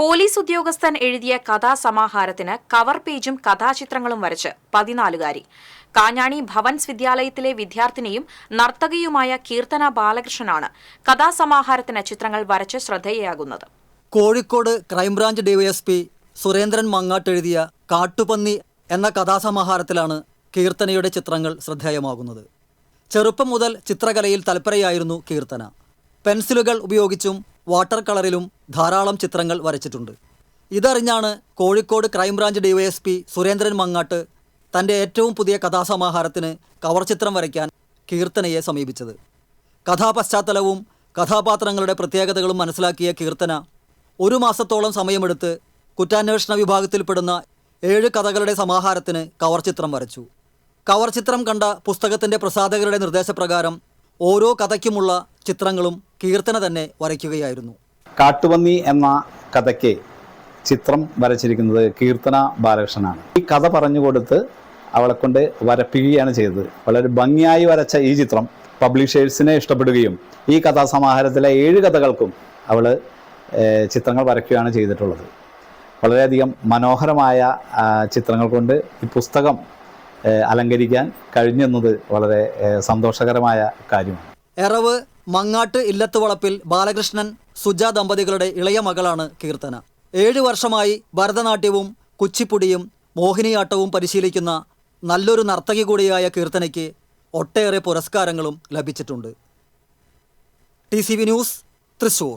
Police ഉദ്യോഗസ്ഥൻ എഴുതിയ കഥാസമാഹാരത്തിന് cover പേജും കഥാചിത്രങ്ങളും വരച്ച് പതിനാലുകാരി. കാഞ്ഞാണി ഭവൻസ് വിദ്യാലയത്തിലെ വിദ്യാർത്ഥിനിയും നർത്തകിയുമായ കീർത്തന ബാലകൃഷ്ണനാണ് കഥാസമാഹാരത്തിന് ചിത്രങ്ങൾ വരച്ച് ശ്രദ്ധേയയാകുന്നത്. Kozhikode crime branch DySP Surendran Mangatt എഴുതിയ കാട്ടുപന്നി എന്ന കഥാസമാഹാരത്തിലാണ് കീർത്തനയുടെ ചിത്രങ്ങൾ ശ്രദ്ധേയമാകുന്നത്. ചെറുപ്പം മുതൽ ചിത്രകലയിൽ തൽപരയായിരുന്നു കീർത്തന. പെൻസിലുകൾ ഉപയോഗിച്ചും വാട്ടർ കളറിലും ധാരാളം ചിത്രങ്ങൾ വരച്ചിട്ടുണ്ട്. ഇതറിഞ്ഞാണ് Kozhikode crime branch DySP Surendran Mangatt തന്റെ ഏറ്റവും പുതിയ കഥാസമാഹാരത്തിന് കവർ ചിത്രം വരയ്ക്കാൻ കീർത്തനയെ സമീപിച്ചത്. കഥാപശ്ചാത്തലവും കഥാപാത്രങ്ങളുടെ പ്രത്യേകതകളും മനസ്സിലാക്കിയ കീർത്തന ഒരു മാസത്തോളം സമയമെടുത്ത് കുറ്റാന്വേഷണ വിഭാഗത്തിൽപ്പെടുന്ന ഏഴ് കഥകളുടെ സമാഹാരത്തിന് കവർ ചിത്രം വരച്ചു. കവർ ചിത്രം കണ്ട പുസ്തകത്തിന്റെ പ്രസാധകരുടെ നിർദ്ദേശപ്രകാരം ഓരോ കഥയ്ക്കുമുള്ള ചിത്രങ്ങളും കീർത്തന തന്നെ വരയ്ക്കുകയായിരുന്നു. കാട്ടുപന്നി എന്ന കഥയ്ക്ക് ചിത്രം വരച്ചിരിക്കുന്നത് കീർത്തന ബാലകൃഷ്ണനാണ്. ഈ കഥ പറഞ്ഞു കൊടുത്ത് അവളെ കൊണ്ട് വരപ്പിക്കുകയാണ് ചെയ്തത്. വളരെ ഭംഗിയായി വരച്ച ഈ ചിത്രം പബ്ലിഷേഴ്സിനെ ഇഷ്ടപ്പെടുകയും ഈ കഥാസമാഹാരത്തിലെ ഏഴ് കഥകൾക്കും അവൾ ചിത്രങ്ങൾ വരയ്ക്കുകയാണ് ചെയ്തിട്ടുള്ളത്. വളരെയധികം മനോഹരമായ ചിത്രങ്ങൾ കൊണ്ട് ഈ പുസ്തകം അലങ്കരിക്കാൻ കഴിഞ്ഞെന്നത് വളരെ സന്തോഷകരമായ കാര്യമാണ്. എറവ് മങ്ങാട്ട് ഇല്ലത്ത് വളപ്പിൽ ബാലകൃഷ്ണൻ സുജ ദമ്പതികളുടെ ഇളയ മകളാണ് കീർത്തന. ഏഴു വർഷമായി ഭരതനാട്യവും കുച്ചിപ്പുടിയും മോഹിനിയാട്ടവും പരിശീലിക്കുന്ന നല്ലൊരു നർത്തകി കൂടിയായ കീർത്തനയ്ക്ക് ഒട്ടേറെ പുരസ്കാരങ്ങളും ലഭിച്ചിട്ടുണ്ട്. T news Thrissur